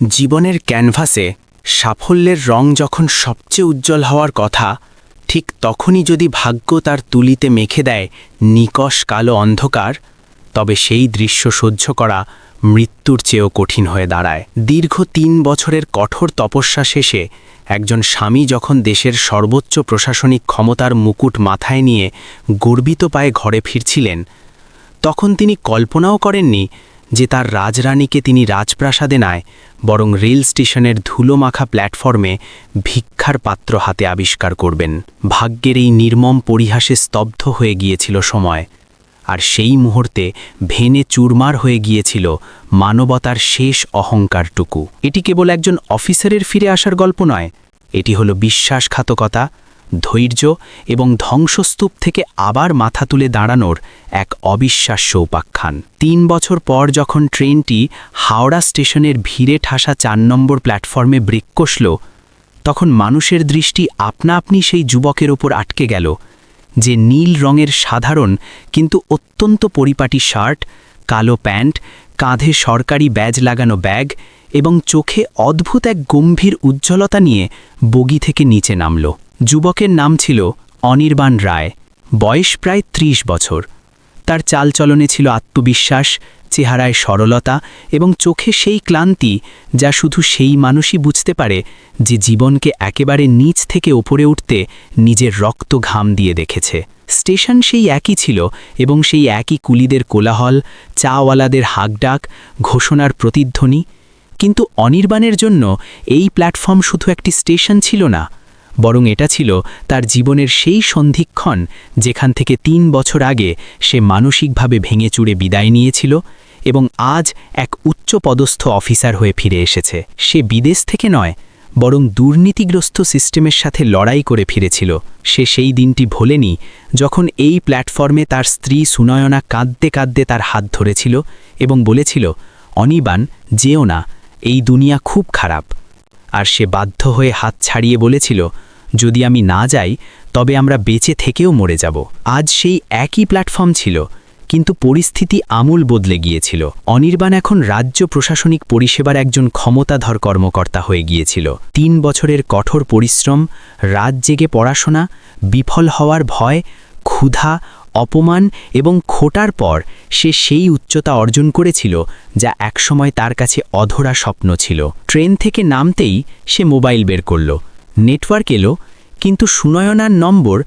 জীবনের ক্যানভাসে সাফল্যের রং যখন সবচেয়ে উজ্জ্বল হওয়ার কথা, ঠিক তখনই যদি ভাগ্য তার তুলিতে মেখে দেয় নিকষ কালো অন্ধকার, তবে সেই দৃশ্য সহ্য করা মৃত্যুর চেয়েও কঠিন হয়ে দাঁড়ায়। দীর্ঘ তিন বছরের কঠোর তপস্যা শেষে একজন স্বামী যখন দেশের সর্বোচ্চ প্রশাসনিক ক্ষমতার মুকুট মাথায় নিয়ে গর্বিত পায়ে ঘরে ফিরছিলেন, তখন তিনি কল্পনাও করেননি যে তার রাজরানীকে তিনি রাজপ্রাসাদে নয়, বরং রেল স্টেশনের ধুলোমাখা প্ল্যাটফর্মে ভিক্ষার পাত্র হাতে আবিষ্কার করবেন। ভাগ্যের এই নির্মম পরিহাসে স্তব্ধ হয়ে গিয়েছিল সময়, আর সেই মুহূর্তে ভেনে চুরমার হয়ে গিয়েছিল মানবতার শেষ অহংকারটুকু। এটি কেবল একজন অফিসারের ফিরে আসার গল্প নয়, এটি হলো বিশ্বাসঘাতকতা ধৈর্য এবং ধ্বংসস্তূপ থেকে আবার মাথা তুলে দাঁড়ানোর এক অবিশ্বাস্য উপাখ্যান। তিন বছর পর যখন ট্রেনটি হাওড়া স্টেশনের ভিড়ে ঠাসা চার নম্বর প্ল্যাটফর্মে ব্রেক কষল, তখন মানুষের দৃষ্টি আপনা আপনি সেই যুবকের ওপর আটকে গেল, যে নীল রঙের সাধারণ কিন্তু অত্যন্ত পরিপাটি শার্ট, কালো প্যান্ট, কাঁধে সরকারি ব্যাজ লাগানো ব্যাগ এবং চোখে অদ্ভুত এক গম্ভীর উজ্জ্বলতা নিয়ে বগি থেকে নিচে নামল। যুবকের নাম ছিল অনির্বাণ রায়। বয়স প্রায় ত্রিশ বছর। তার চালচলনে ছিল আত্মবিশ্বাস, চেহারায় সরলতা এবং চোখে সেই ক্লান্তি যা শুধু সেই মানুষই বুঝতে পারে যে জীবনকে একেবারে নিচ থেকে ওপরে উঠতে নিজের রক্ত ঘাম দিয়ে দেখেছে। স্টেশন সেই একই ছিল এবং সেই একই কুলিদের কোলাহল, চাওয়ালাদের হাকডাক, ঘোষণার প্রতিধ্বনি। কিন্তু অনির্বাণের জন্য এই প্ল্যাটফর্ম শুধু একটি স্টেশন ছিল না বরং এটা ছিল তার জীবনের সেই সন্ধিক্ষণ যেখান থেকে তিন বছর আগে সে মানসিকভাবে ভেঙে চুড়ে বিদায় নিয়েছিল এবং আজ এক উচ্চ পদস্থ অফিসার হয়ে ফিরে এসেছে। সে বিদেশ থেকে নয়, বরং দুর্নীতিগ্রস্ত সিস্টেমের সাথে লড়াই করে ফিরেছিল। সে সেই দিনটি ভোলেনি যখন এই প্ল্যাটফর্মে তার স্ত্রী সুনয়না কাঁদতে কাঁদতে তার হাত ধরেছিল এবং বলেছিল, অনিবান, যেও না, এই দুনিয়া খুব খারাপ। আর সে বাধ্য হয়ে হাত ছাড়িয়ে বলেছিল যদি আমি না যাই, তবে আমরা বেঁচে থেকেও মরে যাব। আজ সেই একই প্ল্যাটফর্ম ছিল, কিন্তু পরিস্থিতি আমূল বদলে গিয়েছিল। অনির্বাণ এখন রাজ্য প্রশাসনিক পরিষেবার একজন ক্ষমতাধর কর্মকর্তা হয়ে গিয়েছিল। তিন বছরের কঠোর পরিশ্রম, রাত জেগে পড়াশোনা, বিফল হওয়ার ভয়, ক্ষুধা, অপমান এবং খোটার পর সে সেই উচ্চতা অর্জন করেছিল, যা একসময় তার কাছে অধরা স্বপ্ন ছিল। ট্রেন থেকে নামতেই সে মোবাইল বের করল। নেটওয়ার্ক এলো, কিন্তু সুনয়নার নম্বর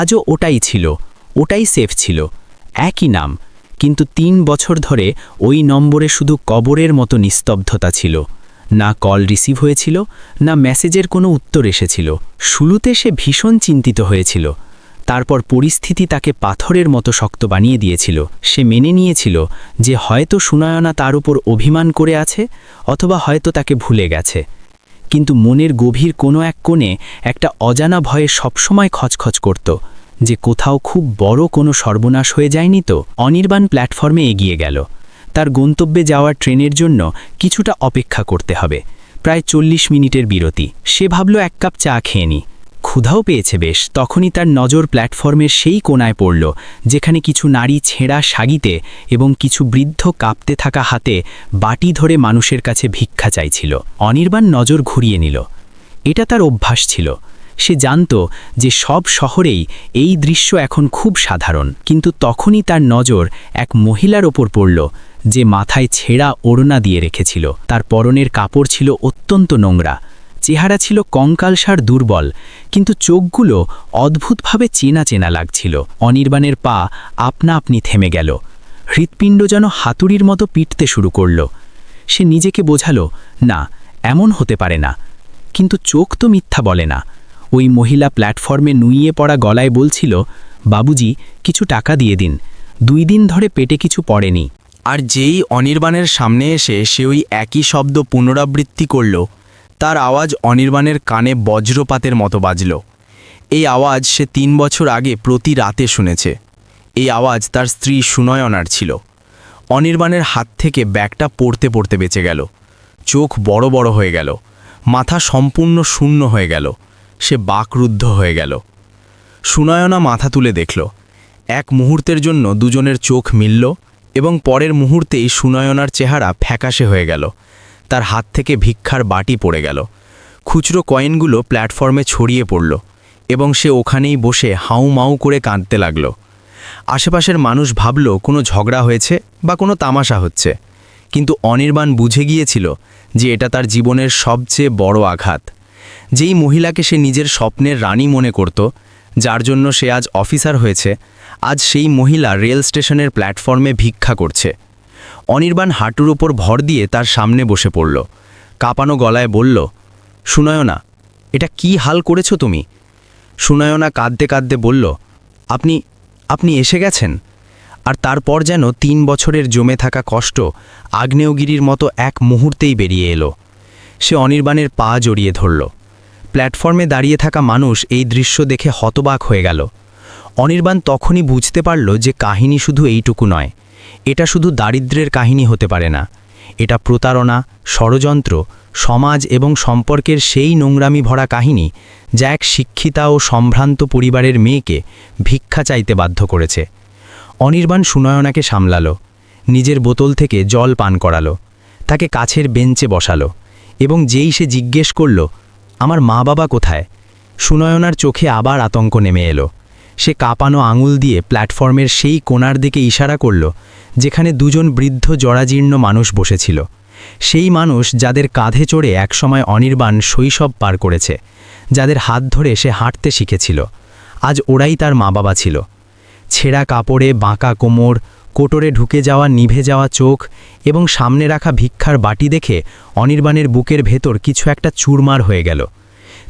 আজও ওটাই ছিল, ওটাই সেফ ছিল, একই নাম, কিন্তু তিন বছর ধরে ওই নম্বরে শুধু কবরের মতো নিস্তব্ধতা ছিল, না কল রিসিভ হয়েছিল, না মেসেজের কোনো উত্তর এসেছিল, শুরুতে সে ভীষণ চিন্তিত হয়েছিল, তারপর পরিস্থিতি তাকে পাথরের মতো শক্ত বানিয়ে দিয়েছিল, সে মেনে নিয়েছিল যে হয়তো সুনয়না তার উপর অভিমান করে আছে, অথবা হয়তো তাকে ভুলে গেছে। কিন্তু মনের গভীর কোনো এক কোণে একটা অজানা ভয়ে সবসময় খচখচ করত, যে কোথাও খুব বড় কোনো সর্বনাশ হয়ে যায়নি তো? অনির্বাণ প্ল্যাটফর্মে এগিয়ে গেল। তার গন্তব্যে যাওয়ার ট্রেনের জন্য কিছুটা অপেক্ষা করতে হবে। প্রায় চল্লিশ মিনিটের বিরতি। সে ভাবল এক কাপ চা খেয়ে নি। ক্ষুধাও পেয়েছে বেশ। তখনই তার নজর প্ল্যাটফর্মের সেই কোনায় পড়ল, যেখানে কিছু নারী ছেঁড়া সাগিতে এবং কিছু বৃদ্ধ কাঁপতে থাকা হাতে বাটি ধরে মানুষের কাছে ভিক্ষা চাইছিল। অনির্বাণ নজর ঘুরিয়ে নিল। এটা তার অভ্যাস ছিল। সে জানত যে সব শহরেই এই দৃশ্য এখন খুব সাধারণ। কিন্তু তখনই তার নজর এক মহিলার ওপর পড়ল, যে মাথায় ছেঁড়া ওড়না দিয়ে রেখেছিল। তার পরনের কাপড় ছিল অত্যন্ত নোংরা। চেহারা ছিল কঙ্কালসার দুর্বল, কিন্তু চোখগুলো অদ্ভুতভাবে চেনা চেনা লাগছিল। অনির্বাণের পা আপনা আপনি থেমে গেল। হৃৎপিণ্ড যেন হাতুড়ির মতো পিটতে শুরু করল। সে নিজেকে বোঝালো, না, এমন হতে পারে না। কিন্তু চোখ তো মিথ্যা বলে না। ওই মহিলা প্ল্যাটফর্মে নুইয়ে পড়া গলায় বলছিল, বাবুজি, কিছু টাকা দিয়ে দিন। দুই দিন ধরে পেটে কিছু পড়েনি। আর যেই অনির্বাণের সামনে এসে সে ওই একই শব্দ পুনরাবৃত্তি করল তার আওয়াজ অনির্বাণের কানে বজ্রপাতের মতো বাজল। এই আওয়াজ সে তিন বছর আগে প্রতি রাতে শুনেছে। এই আওয়াজ তার স্ত্রী সুনয়নার ছিল। অনির্বাণের হাত থেকে ব্যাগটা পড়তে পড়তে বেঁচে গেল। চোখ বড় বড় হয়ে গেল। মাথা সম্পূর্ণ শূন্য হয়ে গেল। সে বাকরুদ্ধ হয়ে গেল। সুনয়না মাথা তুলে দেখল। এক মুহূর্তের জন্য দুজনের চোখ মিলল এবং পরের মুহূর্তেই সুনয়নার চেহারা ফ্যাকাশে হয়ে গেল। তার হাত থেকে ভিক্ষার বাটি পড়ে গেল। খুচরো কয়েনগুলো প্ল্যাটফর্মে ছড়িয়ে পড়ল এবং সে ওখানেই বসে হাউ মাউ করে কাঁদতে লাগল। আশেপাশের মানুষ ভাবল, কোনো ঝগড়া হয়েছে বা কোনো তামাশা হচ্ছে। কিন্তু অনির্বাণ বুঝে গিয়েছিল যে এটা তার জীবনের সবচেয়ে বড় আঘাত। যেই মহিলাকে সে নিজের স্বপ্নের রানী মনে করত, যার জন্য সে আজ অফিসার হয়েছে, আজ সেই মহিলা রেল স্টেশনের প্ল্যাটফর্মে ভিক্ষা করছে। অনির্বাণ হাঁটুর ওপর ভর দিয়ে তার সামনে বসে পড়ল। কাঁপানো গলায় বলল, সুনয়না, এটা কি হাল করেছ তুমি? সুনয়না কাঁদতে কাঁদতে বলল, আপনি আপনি এসে গেছেন? আর তারপর যেন তিন বছরের জমে থাকা কষ্ট আগ্নেয়গিরির মতো এক মুহূর্তেই বেরিয়ে এলো। সে অনির্বাণের পা জড়িয়ে ধরল। প্ল্যাটফর্মে দাঁড়িয়ে থাকা মানুষ এই দৃশ্য দেখে হতবাক হয়ে গেল। অনির্বাণ তখনই বুঝতে পারল যে কাহিনী শুধু এইটুকু নয়। এটা শুধু দারিদ্র্যের কাহিনী হতে পারে না। এটা প্রতারণা, ষড়যন্ত্র, সমাজ এবং সম্পর্কের সেই নোংরামি ভরা কাহিনী যা এক শিক্ষিতা ও সম্ভ্রান্ত পরিবারের মেয়েকে ভিক্ষা চাইতে বাধ্য করেছে। অনির্বাণ সুনয়নাকে সামলালো, নিজের বোতল থেকে জল পান করালো, তাকে কাছের বেঞ্চে বসালো এবং যেই সে জিজ্ঞেস করল, আমার মা বাবা কোথায়? সুনয়নার চোখে আবার আতঙ্ক নেমে এলো। সে কাঁপানো আঙুল দিয়ে প্ল্যাটফর্মের সেই কোণার দিকে ইশারা করল যেখানে দুজন বৃদ্ধ জরাজীর্ণ মানুষ বসেছিল। সেই মানুষ যাদের কাঁধে চড়ে একসময় অনির্বাণ শৈশব পার করেছে, যাদের হাত ধরে সে হাঁটতে শিখেছিল। আজ ওরাই তার মা বাবা ছিল। ছেঁড়া কাপড়ে বাঁকা কোমর, কোটরে ঢুকে যাওয়া নিভে যাওয়া চোখ এবং সামনে রাখা ভিক্ষার বাটি দেখে অনির্বাণের বুকের ভেতর কিছু একটা চুরমার হয়ে গেল।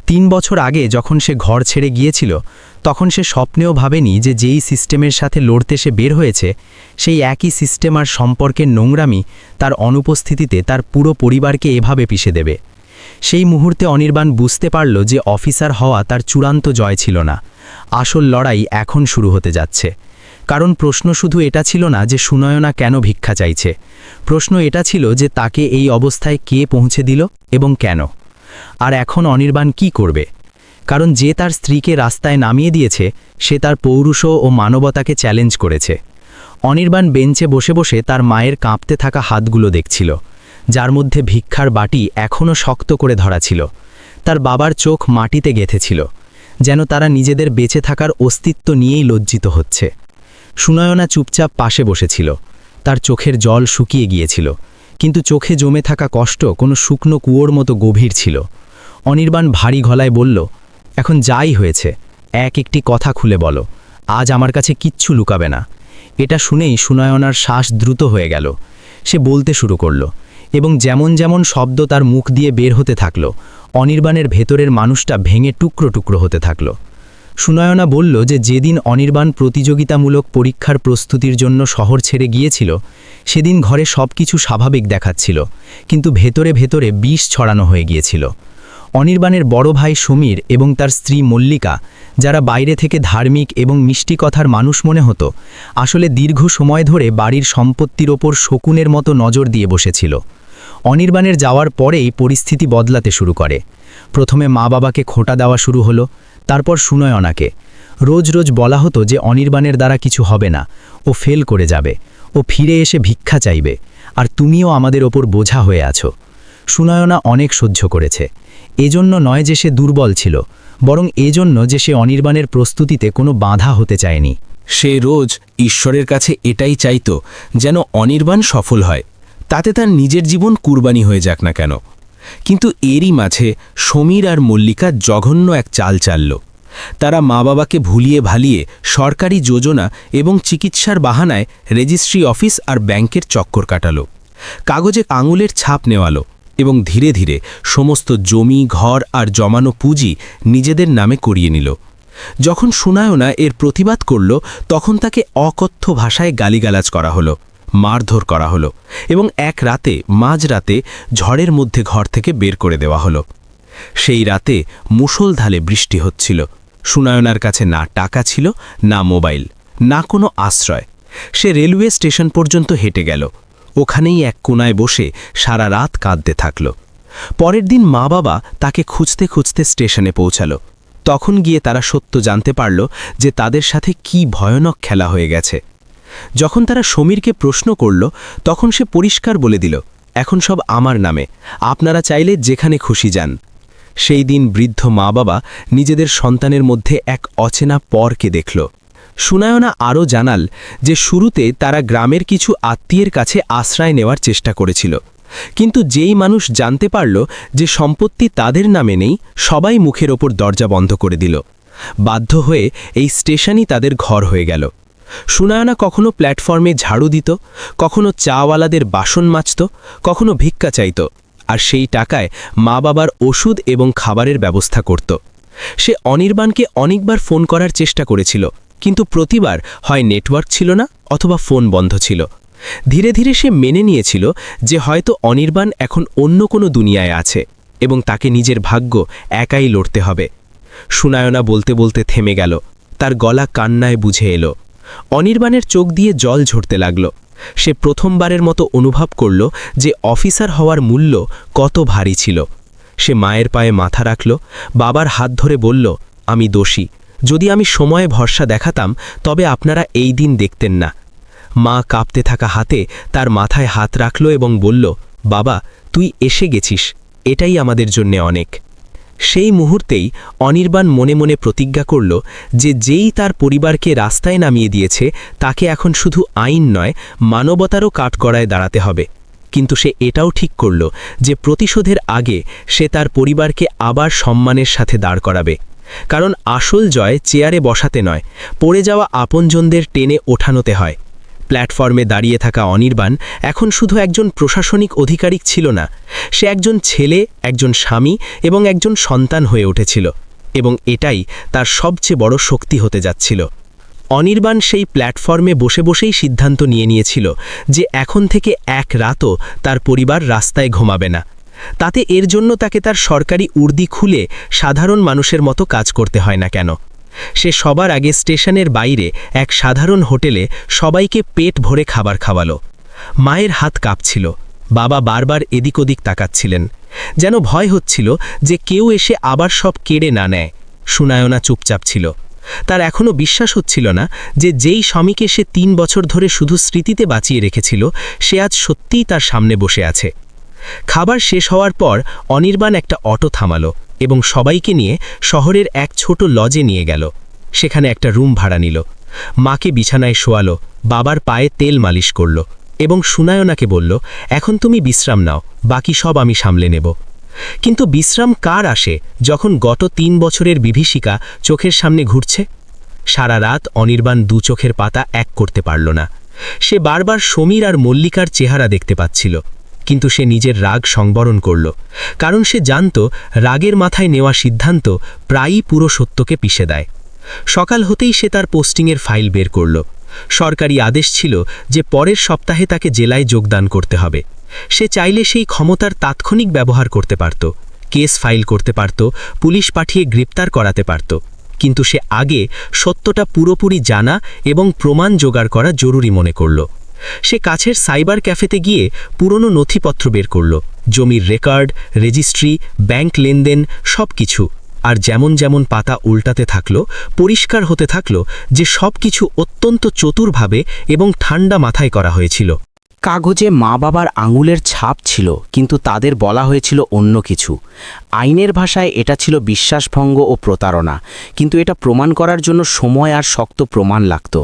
তিন বছর আগে যখন সে ঘর ছেড়ে গিয়েছিল তখন সে স্বপ্নেও ভাবেনি যে যেই সিস্টেমের সাথে লড়তে সে বের হয়েছে, সেই একই সিস্টেম আর সম্পর্কের নোংরামি তার অনুপস্থিতিতে তার পুরো পরিবারকে এভাবে পিষে দেবে। সেই মুহূর্তে অনির্বাণ বুঝতে পারল যে অফিসার হওয়া তার চূড়ান্ত জয় ছিল না। আসল লড়াই এখন শুরু হতে যাচ্ছে। কারণ প্রশ্ন শুধু এটা ছিল না যে সুনয়না কেন ভিক্ষা চাইছে। প্রশ্ন এটা ছিল যে তাকে এই অবস্থায় কে পৌঁছে দিল এবং কেন। আর এখন অনির্বাণ কি করবে? কারণ যে তার স্ত্রীকে রাস্তায় নামিয়ে দিয়েছে, সে তার পৌরুষ ও মানবতাকে চ্যালেঞ্জ করেছে। অনির্বাণ বেঞ্চে বসে বসে তার মায়ের কাঁপতে থাকা হাতগুলো দেখছিল, যার মধ্যে ভিক্ষার বাটি এখনও শক্ত করে ধরা ছিল। তার বাবার চোখ মাটিতে গেঁথেছিল, যেন তারা নিজেদের বেঁচে থাকার অস্তিত্ব নিয়েই লজ্জিত হচ্ছে। সুনয়না চুপচাপ পাশে বসেছিল, তার চোখের জল শুকিয়ে গিয়েছিল, কিন্তু চোখে জমে থাকা কষ্ট কোনো শুকনো কুয়োর মতো গভীর ছিল। অনির্বাণ ভারী গলায় বলল এখন যাই হয়েছে, এক একটি কথা খুলে বলো, আজ আমার কাছে কিচ্ছু লুকাবে না। এটা শুনেই সুনয়নার শ্বাস দ্রুত হয়ে গেল। সে বলতে শুরু করল, এবং যেমন যেমন শব্দ তার মুখ দিয়ে বের হতে থাকল, অনির্বাণের ভেতরের মানুষটা ভেঙে টুকরো টুকরো হতে থাকল। সুনয়না বলল যে যেদিন অনির্বাণ প্রতিযোগিতামূলক পরীক্ষার প্রস্তুতির জন্য শহর ছেড়ে গিয়েছিল, সেদিন ঘরে সব কিছু স্বাভাবিক দেখাচ্ছিল, কিন্তু ভেতরে ভেতরে বিষ ছড়ানো হয়ে গিয়েছিল। অনির্বাণের বড় ভাই সমীর এবং তার স্ত্রী মল্লিকা, যারা বাইরে থেকে ধার্মিক এবং মিষ্টি কথার মানুষ মনে হতো, আসলে দীর্ঘ সময় ধরে বাড়ির সম্পত্তির ওপর শকুনের মতো নজর দিয়ে বসেছিল। অনির্বাণের যাওয়ার পরেই পরিস্থিতি বদলাতে শুরু করে। প্রথমে মা বাবাকে খোঁটা দেওয়া শুরু হলো, তারপর সুনয়নাকে। রোজ রোজ বলা হতো যে অনির্বাণের দ্বারা কিছু হবে না, ও ফেল করে যাবে, ও ফিরে এসে ভিক্ষা চাইবে, আর তুমিও আমাদের ওপর বোঝা হয়ে আছো। সুনয়না অনেক সহ্য করেছে। এজন্য নয় যে সে দুর্বল ছিল, বরং এজন্য যে সে অনির্বাণের প্রস্তুতিতে কোনো বাধা হতে চায়নি। সে রোজ ঈশ্বরের কাছে এটাই চাইত, যেন অনির্বাণ সফল হয়। তাতে তার নিজের জীবন কুরবানি হয়ে যাক না কেন। কিন্তু এরই মাঝে সমীর আর মল্লিকা জঘন্য এক চাল চালল। তারা মা বাবাকে ভুলিয়ে ভালিয়ে সরকারি যোজনা এবং চিকিৎসার বাহানায় রেজিস্ট্রি অফিস আর ব্যাংকের চক্কর কাটালো। কাগজে আঙুলের ছাপ নেওয়ালো। এবং ধীরে ধীরে সমস্ত জমি, ঘর আর জমানো পুঁজি নিজেদের নামে করিয়ে নিল। যখন সুনায়না এর প্রতিবাদ করল, তখন তাকে অকথ্য ভাষায় গালিগালাজ করা হলো, মারধর করা হলো এবং এক রাতে মাঝরাতে ঝড়ের মধ্যে ঘর থেকে বের করে দেওয়া হলো। সেই রাতে মুষলধালে বৃষ্টি হচ্ছিল। সুনায়নার কাছে না টাকা ছিল, না মোবাইল, না কোনো আশ্রয়। সে রেলওয়ে স্টেশন পর্যন্ত হেঁটে গেল। ওখানেই এক কোনায় বসে সারা রাত কাঁদতে থাকল। পরের দিন মা বাবা তাকে খুঁজতে খুঁজতে স্টেশনে পৌঁছালো। তখন গিয়ে তারা সত্য জানতে পারল যে তাদের সাথে কি ভয়ানক খেলা হয়ে গেছে। যখন তারা সমীরকে প্রশ্ন করল, তখন সে পরিষ্কার বলে দিল, এখন সব আমার নামে, আপনারা চাইলে যেখানে খুশি যান। সেই দিন বৃদ্ধ মা বাবা নিজেদের সন্তানের মধ্যে এক অচেনা পরকে দেখল। সুনায়না আরও জানাল যে শুরুতে তারা গ্রামের কিছু আত্মীয়ের কাছে আশ্রয় নেওয়ার চেষ্টা করেছিল। কিন্তু যেই মানুষ জানতে পারল যে সম্পত্তি তাদের নামে নেই, সবাই মুখের ওপর দরজা বন্ধ করে দিল। বাধ্য হয়ে এই স্টেশনই তাদের ঘর হয়ে গেল। সুনায়না কখনো প্ল্যাটফর্মে ঝাড়ু দিত, কখনো চাওয়ালাদের বাসন মাজত, কখনো ভিক্ষা চাইত, আর সেই টাকায় মা বাবার ওষুধ এবং খাবারের ব্যবস্থা করত। সে অনির্বাণকে অনেকবার ফোন করার চেষ্টা করেছিল কিন্তু প্রতিবার হয় নেটওয়ার্ক ছিল না অথবা ফোন বন্ধ ছিল। ধীরে ধীরে সে মেনে নিয়েছিল যে হয়তো অনির্বাণ এখন অন্য কোনো দুনিয়ায় আছে এবং তাকে নিজের ভাগ্য একাই লড়তে হবে। সুনায়না বলতে বলতে থেমে গেল। তার গলা কান্নায় বুঝে এলো। অনির্বাণের চোখ দিয়ে জল ঝরতে লাগল। সে প্রথমবারের মতো অনুভব করল যে অফিসার হওয়ার মূল্য কত ভারী ছিল। সে মায়ের পায়ে মাথা রাখল, বাবার হাত ধরে বলল, আমি দোষী। যদি আমি সময়ে ভরসা দেখাতাম, তবে আপনারা এই দিন দেখতেন না। মা কাঁপতে থাকা হাতে তার মাথায় হাত রাখল এবং বলল, বাবা, তুই এসে গেছিস। এটাই আমাদের জন্যে অনেক। সেই মুহূর্তেই অনির্বাণ মনে মনে প্রতিজ্ঞা করল যে যেই তার পরিবারকে রাস্তায় নামিয়ে দিয়েছে, তাকে এখন শুধু আইন নয়, মানবতারও কাঠগড়ায় দাঁড়াতে হবে। কিন্তু সে এটাও ঠিক করল যে প্রতিশোধের আগে সে তার পরিবারকে আবার সম্মানের সাথে দাঁড় করাবে। কারণ আসল জয় চেয়ারে বসাতে নয়, পড়ে যাওয়া আপনজনদের টেনে ওঠানোতে হয়। প্ল্যাটফর্মে দাঁড়িয়ে থাকা অনির্বাণ এখন শুধু একজন প্রশাসনিক অধিকারিক ছিল না, সে একজন ছেলে, একজন স্বামী এবং একজন সন্তান হয়ে উঠেছিল এবং এটাই তার সবচেয়ে বড় শক্তি হতে যাচ্ছিল। অনির্বাণ সেই প্ল্যাটফর্মে বসে বসেই সিদ্ধান্ত নিয়ে নিয়েছিল যে এখন থেকে এক রাতও তার পরিবার রাস্তায় ঘুমাবে না। তাতে এর জন্য তাকে তার সরকারি উর্দি খুলে সাধারণ মানুষের মতো কাজ করতে হয় না কেন। সে সবার আগে স্টেশনের বাইরে এক সাধারণ হোটেলে সবাইকে পেট ভরে খাবার খাওয়ালো। মায়ের হাত কাঁপছিল। বাবা বারবার এদিক ওদিক তাকাচ্ছিলেন। যেন ভয় হচ্ছিল যে কেউ এসে আবার সব কেড়ে না নেয়। সুনায়না চুপচাপ ছিল। তার এখনও বিশ্বাস হচ্ছিল না যে যেই স্বামীকে সে তিন বছর ধরে শুধু স্মৃতিতে বাঁচিয়ে রেখেছিল, সে আজ সত্যিই তার সামনে বসে আছে। খাবার শেষ হওয়ার পর অনির্বাণ একটা অটো থামালো এবং সবাইকে নিয়ে শহরের এক ছোট লজে নিয়ে গেল। সেখানে একটা রুম ভাড়া নিল। মাকে বিছানায় শোয়ালো, বাবার পায়ে তেল মালিশ করল এবং সুনায়নাকে বলল, এখন তুমি বিশ্রাম নাও, বাকি সব আমি সামলে নেব। কিন্তু বিশ্রাম কার আসে যখন গত তিন বছরের বিভীষিকা চোখের সামনে ঘুরছে? সারা রাত অনির্বাণ দু চোখের পাতা এক করতে পারল না। সে বারবার সমীর আর মল্লিকার চেহারা দেখতে পাচ্ছিল। কিন্তু সে নিজের রাগ সংবরণ করল, কারণ সে জানত রাগের মাথায় নেওয়া সিদ্ধান্ত প্রায়ই পুরো সত্যকে পিষে দেয়। সকাল হতেই সে তার পোস্টিংয়ের ফাইল বের করল। সরকারি আদেশ ছিল যে পরের সপ্তাহে তাকে জেলায় যোগদান করতে হবে। সে চাইলে সেই ক্ষমতার তাৎক্ষণিক ব্যবহার করতে পারত, কেস ফাইল করতে পারত, পুলিশ পাঠিয়ে গ্রেপ্তার করাতে পারত, কিন্তু সে আগে সত্যটা পুরোপুরি জানা এবং প্রমাণ জোগাড় করা জরুরি মনে করল। সে কাছের সাইবার ক্যাফেতে গিয়ে পুরনো নথিপত্র বের করল। জমির রেকর্ড, রেজিস্ট্রি, ব্যাংক লেনদেন সব কিছু আর যেমন যেমন পাতা উল্টাতে থাকল, পরিষ্কার হতে থাকল যে সব কিছু অত্যন্ত চতুরভাবে এবং ঠান্ডা মাথায় করা হয়েছিল। কাগজে মা বাবার আঙুলের ছাপ ছিল, কিন্তু তাদের বলা হয়েছিল অন্য কিছু। আইনের ভাষায় এটা ছিল বিশ্বাসভঙ্গ ও প্রতারণা। কিন্তু এটা প্রমাণ করার জন্য সময় আর শক্ত প্রমাণ লাগত।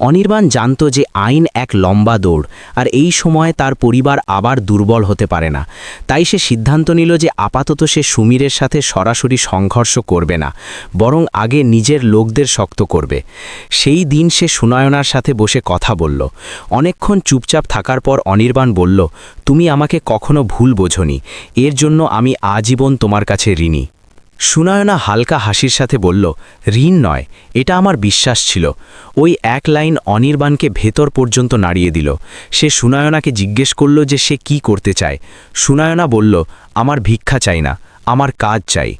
অনির্বাণ জানত যে আইন এক লম্বা দৌড়, আর এই সময়ে তার পরিবার আবার দুর্বল হতে পারে না। তাই সে সিদ্ধান্ত নিল যে আপাতত সে সুমিরের সাথে সরাসরি সংঘর্ষ করবে না, বরং আগে নিজের লোকদের শক্ত করবে। সেই দিন সে সুনয়নার সাথে বসে কথা বলল। অনেকক্ষণ চুপচাপ থাকার পর অনির্বাণ বলল, তুমি আমাকে কখনো ভুল বোঝনি। এর জন্য আমি আজীবন তোমার কাছে ঋণী। সুনয়না হালকা হাসির সাথে বলল, ঋণ নয়, এটা আমার বিশ্বাস ছিল। ওই এক লাইন অনির্বাণকে ভেতর পর্যন্ত নাড়িয়ে দিল। সে সুনয়নাকে জিজ্ঞেস করল যে সে কি করতে চায়। সুনয়না বলল, আমার ভিক্ষা চাই না। আমার কাজ চাই।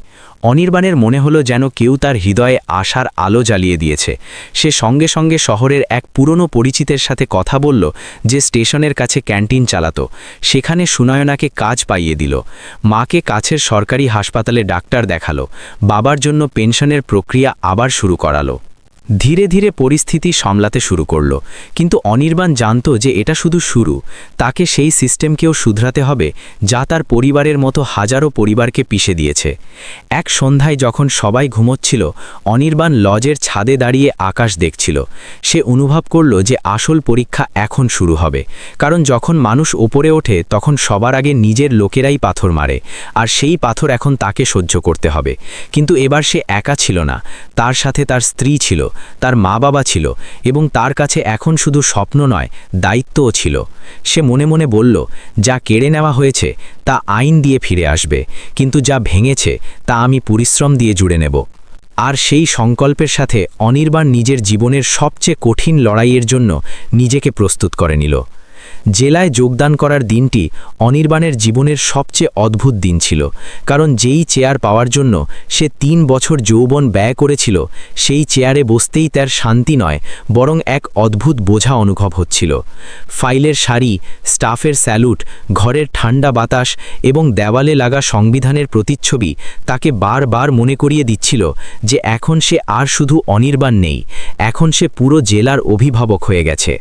অনির্বাণের মনে হলো যেন কেউ তার হৃদয়ে আশার আলো জ্বালিয়ে দিয়েছে। সে সঙ্গে সঙ্গে শহরের এক পুরনো পরিচিতের সাথে কথা বলল যে স্টেশনের কাছে ক্যান্টিন চালাতো। সেখানে সুনয়নাকে কাজ পাইয়ে দিল। মাকে কাছের সরকারি হাসপাতালে ডাক্তার দেখাল। বাবার জন্য পেনশনের প্রক্রিয়া আবার শুরু করালো। ধীরে ধীরে পরিস্থিতি সামলাতে শুরু করল। কিন্তু অনির্বাণ জানত যে এটা শুধু শুরু। তাকে সেই সিস্টেমকেও শুধরাতে হবে যা তার পরিবারের মতো হাজারো পরিবারকে পিষে দিয়েছে। এক সন্ধ্যায় যখন সবাই ঘুমোচ্ছিল, অনির্বাণ লজের ছাদে দাঁড়িয়ে আকাশ দেখছিল। সে অনুভব করল যে আসল পরীক্ষা এখন শুরু হবে। কারণ যখন মানুষ ওপরে ওঠে, তখন সবার আগে নিজের লোকেরাই পাথর মারে, আর সেই পাথর এখন তাকে সহ্য করতে হবে। কিন্তু এবার সে একা ছিল না। তার সাথে তার স্ত্রী ছিল। তার মা বাবা ছিল এবং তার কাছে এখন শুধু স্বপ্ন নয়, দায়িত্বও ছিল। সে মনে মনে বলল, যা কেড়ে নেওয়া হয়েছে, তা আইন দিয়ে ফিরে আসবে, কিন্তু যা ভেঙেছে, তা আমি পরিশ্রম দিয়ে জুড়ে নেব। আর সেই সংকল্পের সাথে অনির্বাণ নিজের জীবনের সবচেয়ে কঠিন লড়াইয়ের জন্য নিজেকে প্রস্তুত করে নিল। জেলায় যোগদান করার দিনটি অনির্বাণের জীবনের সবচেয়ে অদ্ভুত দিন ছিল, কারণ যেই চেয়ার পাওয়ার জন্য সে তিন বছর যৌবন ব্যয় করেছিল, সেই চেয়ারে বসতেই তার শান্তি নয়, বরং এক অদ্ভুত বোঝা অনুভব হচ্ছিল। ফাইলের সারি স্টাফের স্যালুট, ঘরের ঠান্ডা বাতাস এবং দেওয়ালে লাগা সংবিধানের প্রতিচ্ছবি তাকে বারবার মনে করিয়ে দিচ্ছিল যে এখন সে আর শুধু অনির্বাণ নেই, এখন সে পুরো জেলার অভিভাবক হয়ে গেছে।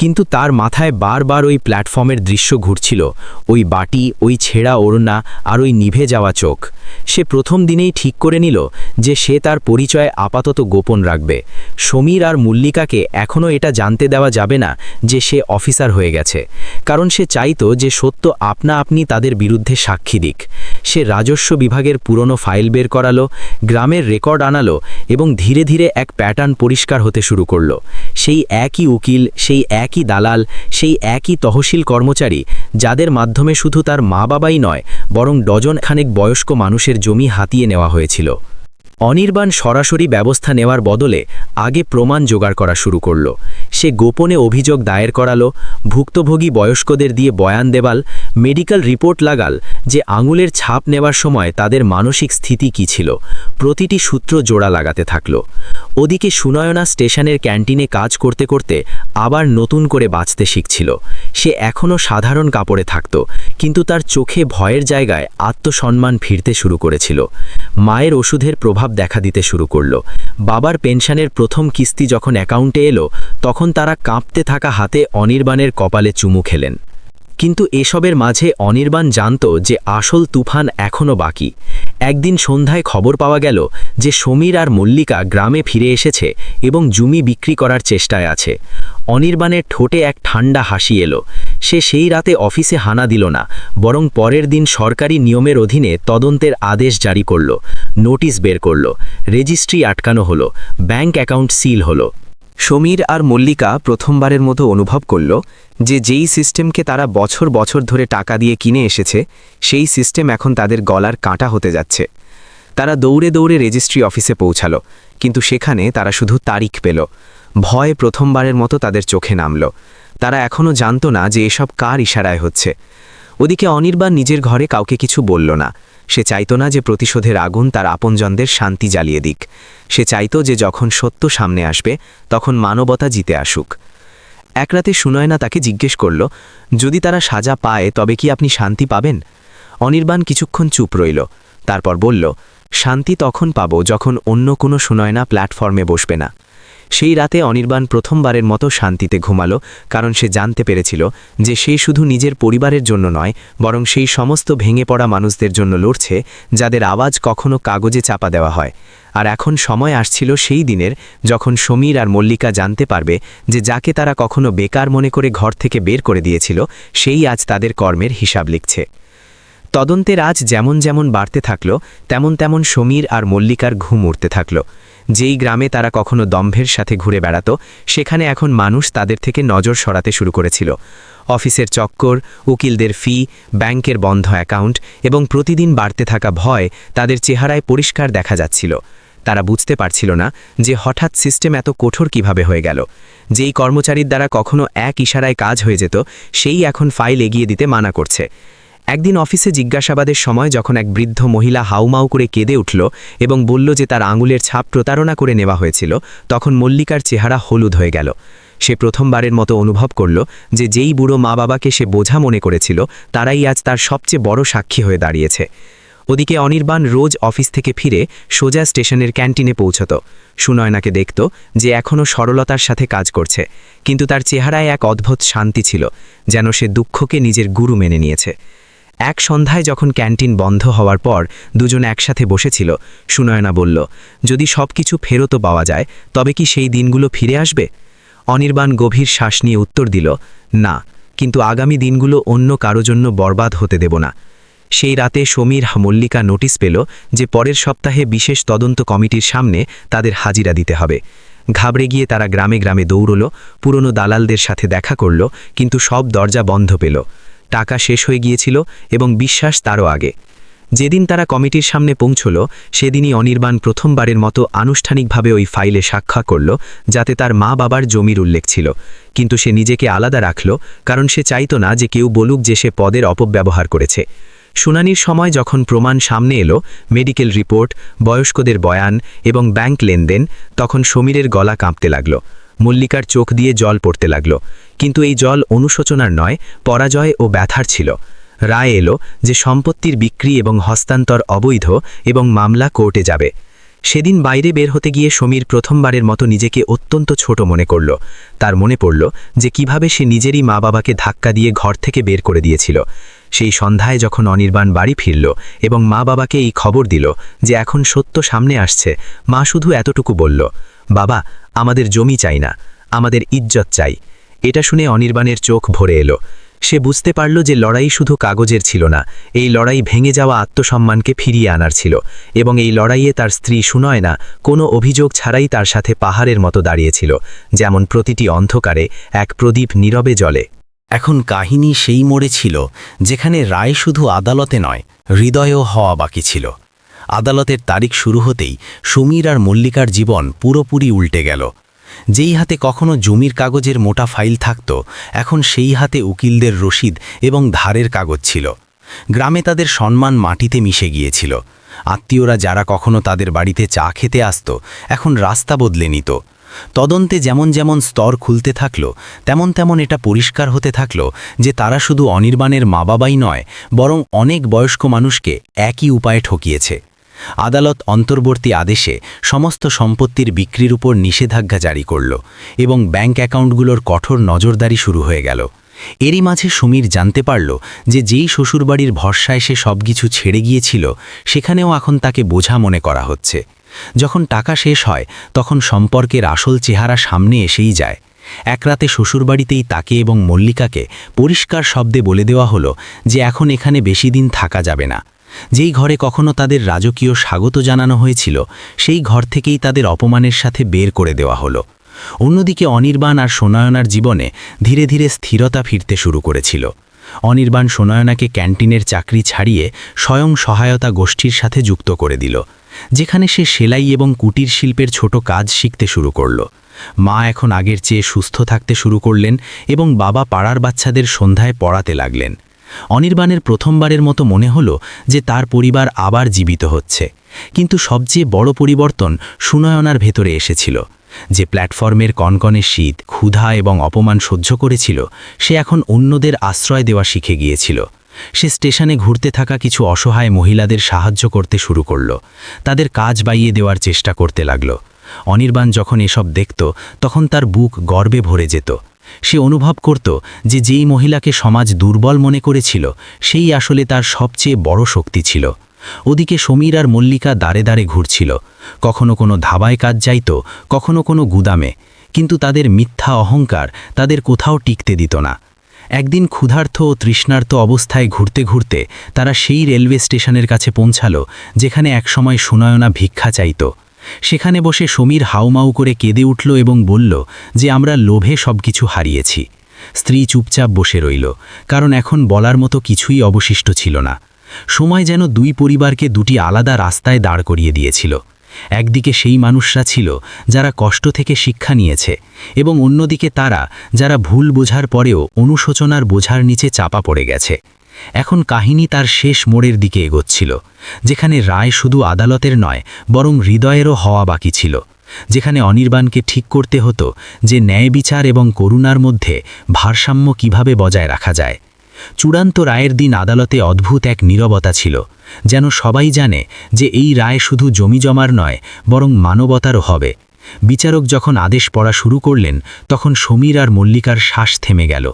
কিন্তু তার মাথায় বারবার ওই প্ল্যাটফর্মের দৃশ্য ঘুরছিল, ওই বাটি, ওই ছেঁড়া ওড়না আর ওই নিভে যাওয়া চোখ। সে প্রথম দিনেই ঠিক করে নিল যে সে তার পরিচয় আপাতত গোপন রাখবে। সমীর আর মল্লিকাকে এখনও এটা জানতে দেওয়া যাবে না যে সে অফিসার হয়ে গেছে, কারণ সে চাইতো যে সত্য আপনা আপনি তাদের বিরুদ্ধে সাক্ষী দিক। সে রাজস্ব বিভাগের পুরনো ফাইল বের করালো, গ্রামের রেকর্ড আনালো এবং ধীরে ধীরে এক প্যাটার্ন পরিষ্কার হতে শুরু করল। সেই একই উকিল, সেই একই দালাল, সেই একই তহসিল কর্মচারী, যাদের মাধ্যমে শুধু তার মা বাবাই নয়, বরং ডজন খানেক বয়স্ক মানুষের জমি হাতিয়ে নেওয়া হয়েছিল। অনির্বাণ সরাসরি ব্যবস্থা নেওয়ার বদলে আগে প্রমাণ জোগাড় করা শুরু করল। সে গোপনে অভিযোগ দায়ের করালো, ভুক্তভোগী বয়স্কদের দিয়ে বয়ান দেওয়াল, মেডিকেল রিপোর্ট লাগাল যে আঙুলের ছাপ নেওয়ার সময় তাদের মানসিক স্থিতি কী ছিল, প্রতিটি সূত্র জোড়া লাগাতে থাকল। ওদিকে সুনয়না স্টেশনের ক্যান্টিনে কাজ করতে করতে আবার নতুন করে বাঁচতে শিখছিল। সে এখনও সাধারণ কাপড়ে থাকত, কিন্তু তার চোখে ভয়ের জায়গায় আত্মসম্মান ফিরতে শুরু করেছিল। মায়ের ওষুধের প্রভাব দেখা দিতে শুরু করল। বাবার পেনশনের প্রথম কিস্তি যখন অ্যাকাউন্টে এলো, তখন তারা কাঁপতে থাকা হাতে অনির্বাণের কপালে চুমু খেলেন। কিন্তু এসবের মাঝে অনির্বাণ জানত যে আসল তুফান এখনও বাকি। একদিন সন্ধ্যায় খবর পাওয়া গেল যে সমীর আর মল্লিকা গ্রামে ফিরে এসেছে এবং জমি বিক্রি করার চেষ্টায় আছে। অনির্বাণের ঠোঁটে এক ঠান্ডা হাসি এলো। সে সেই রাতে অফিসে হানা দিল না, বরং পরের দিন সরকারি নিয়মের অধীনে তদন্তের আদেশ জারি করল, নোটিশ বের করল, রেজিস্ট্রি আটকানো হলো, ব্যাংক অ্যাকাউন্ট সিল হলো। সমীর আর মল্লিকা প্রথমবারের মতো অনুভব করল যে যেই সিস্টেমকে তারা বছর বছর ধরে টাকা দিয়ে কিনে এসেছে, সেই সিস্টেম এখন তাদের গলার কাঁটা হতে যাচ্ছে। তারা দৌড়ে দৌড়ে রেজিস্ট্রি অফিসে পৌঁছালো, কিন্তু সেখানে তারা শুধু তারিখ পেল। ভয় প্রথমবারের মতো তাদের চোখে নামল। তারা এখনও জানত না যে এসব কার ইশারায় হচ্ছে। ওদিকে অনির্বাণ নিজের ঘরে কাউকে কিছু বলল না। সে চাইত না যে প্রতিশোধের আগুন তার আপনজনদের শান্তি জ্বালিয়ে দিক। সে চাইত যে যখন সত্য সামনে আসবে, তখন মানবতা জিতে আসুক। এক রাতে সুনয়না তাকে জিজ্ঞেস করল, যদি তারা সাজা পায়, তবে কি আপনি শান্তি পাবেন? অনির্বাণ কিছুক্ষণ চুপ রইল, তারপর বলল, শান্তি তখন পাব যখন অন্য কোনো সুনয়না প্ল্যাটফর্মে বসবে না। সেই রাতে অনির্বাণ প্রথমবারের মতো শান্তিতে ঘুমালো, কারণ সে জানতে পেরেছিল যে সে শুধু নিজের পরিবারের জন্য নয়, বরং সেই সমস্ত ভেঙে পড়া মানুষদের জন্য লড়ছে, যাদের আওয়াজ কখনো কাগজে চাপা দেওয়া হয়। আর এখন সময় আসছিল সেই দিনের, যখন সমীর আর মল্লিকা জানতে পারবে যে যাকে তারা কখনো বেকার মনে করে ঘর থেকে বের করে দিয়েছিল, সেই আজ তাদের কর্মের হিসাব লিখছে। তদন্তের আজ যেমন যেমন বাড়তে থাকল, তেমন তেমন সমীর আর মল্লিকার ঘুম উঠতে থাকল। যেই গ্রামে তারা কখনো দম্ভের সাথে ঘুরে বেড়াতো, সেখানে এখন মানুষ তাদের থেকে নজর সরাতে শুরু করেছিল। অফিসের চক্কর, উকিলদের ফি, ব্যাংকের বন্ধ অ্যাকাউন্ট এবং প্রতিদিন বাড়তে থাকা ভয় তাদের চেহারায় পরিষ্কার দেখা যাচ্ছিল। তারা বুঝতে পারছিল না যে হঠাৎ সিস্টেম এত কঠোর কীভাবে হয়ে গেল। যেই কর্মচারীর দ্বারা কখনো এক ইশারায় কাজ হয়ে যেত, সেই এখন ফাইল এগিয়ে দিতে মানা করছে। একদিন অফিসে জিজ্ঞাসাবাদের সময় যখন এক বৃদ্ধ মহিলা হাউমাউ করে কেঁদে উঠল এবং বলল যে তার আঙুলের ছাপ প্রতারণা করে নেওয়া হয়েছিল, তখন মল্লিকার চেহারা হলুদ হয়ে গেল। সে প্রথমবারের মতো অনুভব করল যে যেই বুড়ো মা বাবাকে সে বোঝা মনে করেছিল, তারাই আজ তার সবচেয়ে বড় সাক্ষী হয়ে দাঁড়িয়েছে। ওদিকে অনির্বাণ রোজ অফিস থেকে ফিরে সোজা স্টেশনের ক্যান্টিনে পৌঁছত। সুনয়নাকে দেখত যে এখনও সরলতার সাথে কাজ করছে, কিন্তু তার চেহারায় এক অদ্ভুত শান্তি ছিল, যেন সে দুঃখকে নিজের গুরু মেনে নিয়েছে। এক সন্ধ্যায় যখন ক্যান্টিন বন্ধ হওয়ার পর দুজন একসাথে বসেছিল, সুনয়না বলল, যদি সব কিছু ফেরতও পাওয়া যায়, তবে কি সেই দিনগুলো ফিরে আসবে? অনির্বাণ গভীর শ্বাস নিয়ে উত্তর দিল, না, কিন্তু আগামী দিনগুলো অন্য কারও জন্য বরবাদ হতে দেব না। সেই রাতে সমীর মল্লিকা নোটিশ পেল যে পরের সপ্তাহে বিশেষ তদন্ত কমিটির সামনে তাদের হাজিরা দিতে হবে। ঘাবড়ে গিয়ে তারা গ্রামে গ্রামে দৌড়ল, পুরনো দালালদের সাথে দেখা করল, কিন্তু সব দরজা বন্ধ পেল। টাকা শেষ হয়ে গিয়েছিল এবং বিশ্বাস তারও আগে। যেদিন তারা কমিটির সামনে পৌঁছল, সেদিনই অনির্বাণ প্রথমবারের মতো আনুষ্ঠানিকভাবে ওই ফাইলে সাক্ষা করল, যাতে তার মা বাবার জমির উল্লেখ ছিল। কিন্তু সে নিজেকে আলাদা রাখল, কারণ সে চাইত না যে কেউ বলুক যে সে পদের অপব্যবহার করেছে। শুনানির সময় যখন প্রমাণ সামনে এলো, মেডিকেল রিপোর্ট, বয়স্কদের বয়ান এবং ব্যাংক লেনদেন, তখন সমীরের গলা কাঁপতে লাগল। মল্লিকার চোখ দিয়ে জল পড়তে লাগল। কিন্তু এই জল অনুশোচনার নয়, পরাজয় ও ব্যথার ছিল। রায় এলো যে সম্পত্তির বিক্রি এবং হস্তান্তর অবৈধ এবং মামলা কোর্টে যাবে। সেদিন বাইরে বের হতে গিয়ে সমীর প্রথমবারের মতো নিজেকে অত্যন্ত ছোট মনে করল। তার মনে পড়ল যে কীভাবে সে নিজেরই মা বাবাকে ধাক্কা দিয়ে ঘর থেকে বের করে দিয়েছিল। সেই সন্ধ্যায় যখন অনির্বাণ বাড়ি ফিরল এবং মা বাবাকে এই খবর দিল যে এখন সত্য সামনে আসছে, মা শুধু এতটুকু বলল, বাবা, আমাদের জমি চাই না, আমাদের ইজ্জত চাই। এটা শুনে অনির্বাণের চোখ ভরে এলো। সে বুঝতে পারল যে লড়াই শুধু কাগজের ছিল না, এই লড়াই ভেঙে যাওয়া আত্মসম্মানকে ফিরিয়ে আনার ছিল এবং এই লড়াইয়ে তার স্ত্রী শুনয় না কোনো অভিযোগ ছাড়াই তার সাথে পাহাড়ের মতো দাঁড়িয়েছিল, যেমন প্রতিটি অন্ধকারে এক প্রদীপ নীরবে জলে এখন কাহিনী সেই মোড়ে ছিল, যেখানে রায় শুধু আদালতে নয়, হৃদয়ও হওয়া বাকি ছিল। আদালতের তারিখ শুরু হতেই সমীর আর মল্লিকার জীবন পুরোপুরি উল্টে গেল। যেই হাতে কখনো জমির কাগজের মোটা ফাইল থাকত, এখন সেই হাতে উকিলদের রসিদ এবং ধারের কাগজ ছিল। গ্রামে তাদের সম্মান মাটিতে মিশে গিয়েছিল। আত্মীয়রা যারা কখনো তাদের বাড়িতে চা খেতে আসত, এখন রাস্তা বদলে নিত। তদন্তে যেমন যেমন স্তর খুলতে থাকল, তেমন তেমন এটা পরিষ্কার হতে থাকল যে তারা শুধু অনির্বাণের মা বাবাই নয়, বরং অনেক বয়স্ক মানুষকে একই উপায়ে ঠকিয়েছে। আদালত অন্তর্বর্তী আদেশে সমস্ত সম্পত্তির বিক্রির উপর নিষেধাজ্ঞা জারি করল এবং ব্যাংক অ্যাকাউন্টগুলোর কঠোর নজরদারি শুরু হয়ে গেল। এরই মাঝে সমীর জানতে পারল যে যেই শ্বশুরবাড়ির ভরসায় সে সব কিছু ছেড়ে গিয়েছিল, সেখানেও এখন তাকে বোঝা মনে করা হচ্ছে। যখন টাকা শেষ হয়, তখন সম্পর্কের আসল চেহারা সামনে এসেই যায়। এক রাতে শ্বশুরবাড়িতেই তাকে এবং মল্লিকাকে পরিষ্কার শব্দে বলে দেওয়া হলো যে এখন এখানে বেশি দিন থাকা যাবে না। যেই ঘরে কখনো তাদের রাজকীয় স্বাগত জানানো হয়েছিল, সেই ঘর থেকেই তাদের অপমানের সাথে বের করে দেওয়া হলো। অন্যদিকে অনির্বাণ আর সোনায়নার জীবনে ধীরে ধীরে স্থিরতা ফিরতে শুরু করেছিল। অনির্বাণ সোনায়নাকে ক্যান্টিনের চাকরি ছাড়িয়ে স্বয়ং সহায়তা গোষ্ঠীর সাথে যুক্ত করে দিল, যেখানে সে সেলাই এবং কুটির শিল্পের ছোট কাজ শিখতে শুরু করল। মা এখন আগের চেয়ে সুস্থ থাকতে শুরু করলেন এবং বাবা পাড়ার বাচ্চাদের সন্ধ্যায় পড়াতে লাগলেন। অনির্বাণের প্রথমবারের মতো মনে হলো যে তার পরিবার আবার জীবিত হচ্ছে। কিন্তু সবচেয়ে বড় পরিবর্তন সুনয়নার ভেতরে এসেছিল। যে প্ল্যাটফর্মের কনকনে শীত, ক্ষুধা এবং অপমান সহ্য করেছিল, সে এখন অন্যদের আশ্রয় দেওয়া শিখে গিয়েছিল। সে স্টেশনে ঘুরতে থাকা কিছু অসহায় মহিলাদের সাহায্য করতে শুরু করল। তাদের কাজ বাইয়ে দেওয়ার চেষ্টা করতে লাগল। অনির্বাণ যখন এসব দেখত, তখন তার বুক গর্বে ভরে যেত। সে অনুভব করত যে যেই মহিলাকে সমাজ দুর্বল মনে করেছিল, সেই আসলে তার সবচেয়ে বড় শক্তি ছিল। ওদিকে সমীর আর মল্লিকা দাঁড়ে দাঁড়ে ঘুরছিল। কখনো কোনো ধাবায় কাজ যাইত, কখনো কোনো গুদামে। কিন্তু তাদের মিথ্যা অহংকার তাদের কোথাও টিকতে দিত না। একদিন ক্ষুধার্থ ও তৃষ্ণার্ত অবস্থায় ঘুরতে ঘুরতে তারা সেই রেলওয়ে স্টেশনের কাছে পৌঁছালো, যেখানে একসময় সুনয়না ভিক্ষা চাইত। সেখানে বসে সমীর হাউমাউ করে কেঁদে উঠল এবং বলল যে আমরা লোভে সবকিছু হারিয়েছি। স্ত্রী চুপচাপ বসে রইল, কারণ এখন বলার মতো কিছুই অবশিষ্ট ছিল না। সময় যেন দুই পরিবারকে দুটি আলাদা রাস্তায় দাঁড় করিয়ে দিয়েছিল। একদিকে সেই মানুষরা ছিল যারা কষ্ট থেকে শিক্ষা নিয়েছে এবং অন্যদিকে তারা যারা ভুল বোঝার পরেও অনুশোচনার বোঝার নিচে চাপা পড়ে গেছে। এখন কাহিনী তার শেষ মোড়ের দিকে এগোচ্ছিল, যেখানে রায় শুধু আদালতের নয়, বরং হৃদয়েরও হওয়া বাকি ছিল, যেখানে অনির্বাণকে ঠিক করতে হতো যে ন্যায় বিচার এবং করুণার মধ্যে ভারসাম্য কীভাবে বজায় রাখা যায়। চূড়ান্ত রায়ের দিন আদালতে অদ্ভুত এক নীরবতা ছিল, যেন সবাই জানে যে এই রায় শুধু জমি জমার নয়, বরং মানবতারও হবে। বিচারক যখন আদেশ পড়া শুরু করলেন, তখন সমীর আর মল্লিকার শ্বাস থেমে গেল।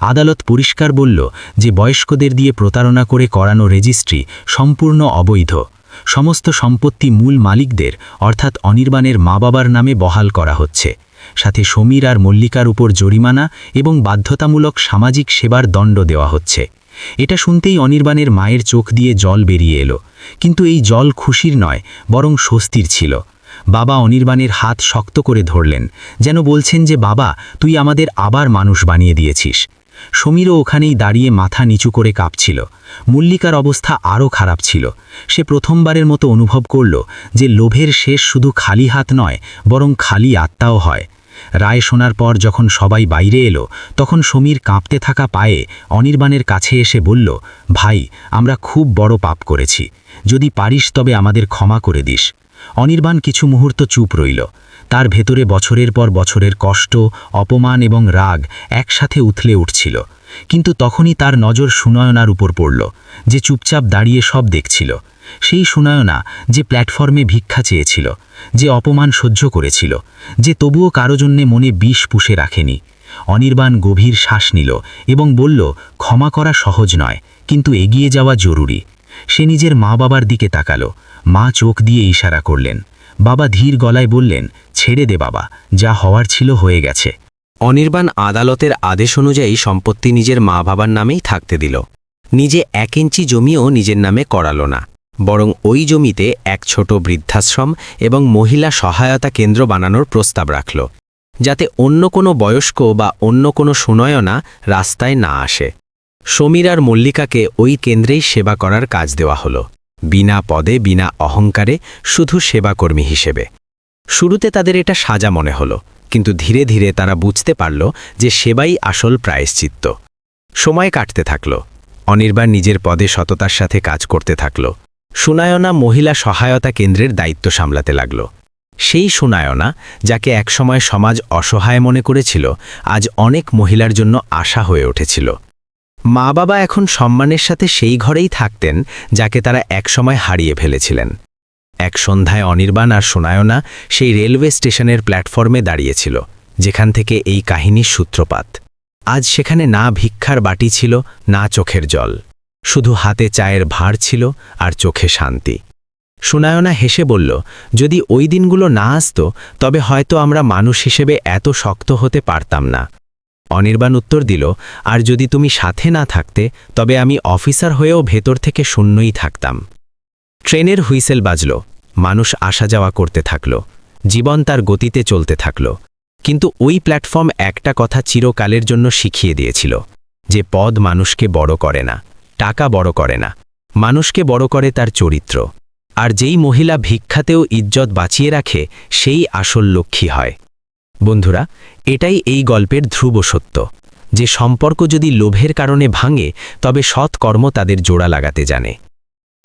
আদালত পরিষ্কার বলল যে বয়স্কদের দিয়ে প্রতারণা করে করানো রেজিস্ট্রি সম্পূর্ণ অবৈধ। সমস্ত সম্পত্তি মূল মালিকদের, অর্থাৎ অনির্বাণের মা বাবার নামে বহাল করা হচ্ছে। সাথে সমীর আর মল্লিকার উপর জরিমানা এবং বাধ্যতামূলক সামাজিক সেবার দণ্ড দেওয়া হচ্ছে। এটা শুনতেই অনির্বাণের মায়ের চোখ দিয়ে জল বেরিয়ে এলো। কিন্তু এই জল খুশির নয়, বরং স্বস্তির ছিল। বাবা অনির্বাণের হাত শক্ত করে ধরলেন, যেন বলছেন যে, বাবা, তুই আমাদের আবার মানুষ বানিয়ে দিয়েছিস। সমীরও ওখানেই দাঁড়িয়ে মাথা নিচু করে কাঁপছিল। মল্লিকার অবস্থা আরও খারাপ ছিল। সে প্রথমবারের মতো অনুভব করল যে লোভের শেষ শুধু খালি হাত নয়, বরং খালি আত্মাও হয়। রায় শোনার পর যখন সবাই বাইরে এলো, তখন সমীর কাঁপতে থাকা পায়ে অনির্বাণের কাছে এসে বলল, ভাই, আমরা খুব বড় পাপ করেছি। যদি পারিস তবে আমাদের ক্ষমা করে দিস। অনির্বাণ কিছু মুহূর্ত চুপ রইল। তার ভেতরে বছরের পর বছরের কষ্ট, অপমান এবং রাগ একসাথে উথলে উঠছিল। কিন্তু তখনই তার নজর সুনয়নার উপর পড়ল, যে চুপচাপ দাঁড়িয়ে সব দেখছিল। সেই সুনয়না যে প্ল্যাটফর্মে ভিক্ষা চেয়েছিল, যে অপমান সহ্য করেছিল, যে তবুও কারও জন্যে মনে বিষ পুষে রাখেনি। অনির্বাণ গভীর শ্বাস নিল এবং বলল, ক্ষমা করা সহজ নয়, কিন্তু এগিয়ে যাওয়া জরুরি। সে নিজের মা বাবার দিকে তাকালো। মা চোখ দিয়ে ইশারা করলেন। বাবা ধীর গলায় বললেন, ছেড়ে দে বাবা, যা হওয়ার ছিল হয়ে গেছে। অনির্বাণ আদালতের আদেশ অনুযায়ী সম্পত্তি নিজের মা বাবার নামেই থাকতে দিল। নিজে এক ইঞ্চি জমিও নিজের নামে করালো না, বরং ওই জমিতে এক ছোট বৃদ্ধাশ্রম এবং মহিলা সহায়তা কেন্দ্র বানানোর প্রস্তাব রাখল, যাতে অন্য কোনো বয়স্ক বা অন্য কোনো সুনয়না রাস্তায় না আসে। সমীর আর মল্লিকাকে ওই কেন্দ্রেই সেবা করার কাজ দেওয়া হলো। বিনা পদে, বিনা অহংকারে শুধু সেবাকর্মী হিসেবে। শুরুতে তাদের এটা সাজা মনে হলো, কিন্তু ধীরে ধীরে তারা বুঝতে পারল যে সেবাই আসল প্রায়শ্চিত্ত। সময় কাটতে থাকল, অনির্বাণ নিজের পদে সততার সাথে কাজ করতে থাকল। সুনায়না মহিলা সহায়তা কেন্দ্রের দায়িত্ব সামলাতে লাগল। সেই সুনায়না, যাকে একসময় সমাজ অসহায় মনে করেছিল, আজ অনেক মহিলার জন্য আশা হয়ে উঠেছিল। মা বাবা এখন সম্মানের সাথে সেই ঘরেই থাকতেন, যাকে তারা একসময় হারিয়ে ফেলেছিলেন। এক সন্ধ্যায় অনির্বাণ আর সোনায়না সেই রেলওয়ে স্টেশনের প্ল্যাটফর্মে দাঁড়িয়েছিল, যেখান থেকে এই কাহিনীর সূত্রপাত। আজ সেখানে না ভিক্ষার বাটি ছিল, না চোখের জল। শুধু হাতে চায়ের ভার ছিল আর চোখে শান্তি। সুনায়না হেসে বলল, যদি ওই দিনগুলো না আসতো, তবে হয়তো আমরা মানুষ হিসেবে এত শক্ত হতে পারতাম না। অনির্বাণ উত্তর দিল, আর যদি তুমি সাথে না থাকতে, তবে আমি অফিসার হয়েও ভেতর থেকে শূন্যই থাকতাম। ট্রেনের হুইসেল বাজল, মানুষ আসা যাওয়া করতে থাকল, জীবন তার গতিতে চলতে থাকল। কিন্তু ওই প্ল্যাটফর্ম একটা কথা চিরকালের জন্য শিখিয়ে দিয়েছিল, যে পদ মানুষকে বড় করে না, টাকা বড় করে না, মানুষকে বড় করে তার চরিত্র। আর যেই মহিলা ভিক্ষাতেও ইজ্জত বাঁচিয়ে রাখে, সেই আসল লক্ষ্মী হয়। বন্ধুরা, এটাই এই গল্পের ধ্রুব সত্য। যে সম্পর্ক যদি লোভের কারণে ভাঙে, তবে সৎ কর্ম তাদের জোড়া লাগাতে জানে।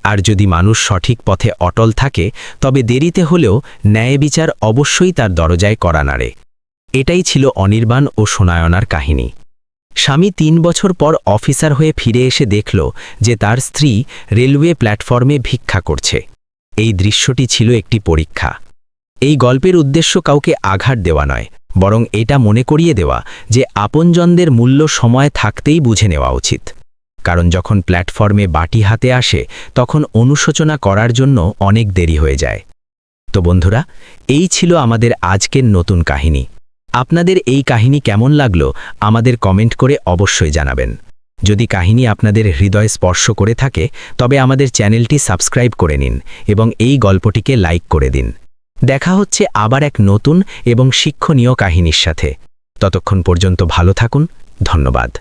আর যদি মানুষ সঠিক পথে অটল থাকে, তবে দেরিতে হলেও ন্যায় বিচার অবশ্যই তার দরজায় করা নাড়ে। এটাই ছিল অনির্বাণ ও সোনায়নার কাহিনী। স্বামী তিন বছর পর অফিসার হয়ে ফিরে এসে দেখল যে তার স্ত্রী রেলওয়ে প্ল্যাটফর্মে ভিক্ষা করছে। এই দৃশ্যটি ছিল একটি পরীক্ষা। এই গল্পের উদ্দেশ্য কাউকে আঘাত দেওয়া নয়, বরং এটা মনে করিয়ে দেওয়া যে আপনজনদের মূল্য সময় থাকতেই বুঝে নেওয়া উচিত। কারণ যখন প্ল্যাটফর্মে বাটি হাতে আসে, তখন অনুশোচনা করার জন্য অনেক দেরি হয়ে যায়। তো বন্ধুরা, এই ছিল আমাদের আজকের নতুন কাহিনী। আপনাদের এই কাহিনী কেমন লাগল, আমাদের কমেন্ট করে অবশ্যই জানাবেন। যদি কাহিনী আপনাদের হৃদয় স্পর্শ করে থাকে, তবে আমাদের চ্যানেলটি সাবস্ক্রাইব করে নিন এবং এই গল্পটিকে লাইক করে দিন। দেখা হচ্ছে আবার এক নতুন এবং শিক্ষণীয় কাহিনীর সাথে। ততক্ষণ পর্যন্ত ভালো থাকুন। ধন্যবাদ।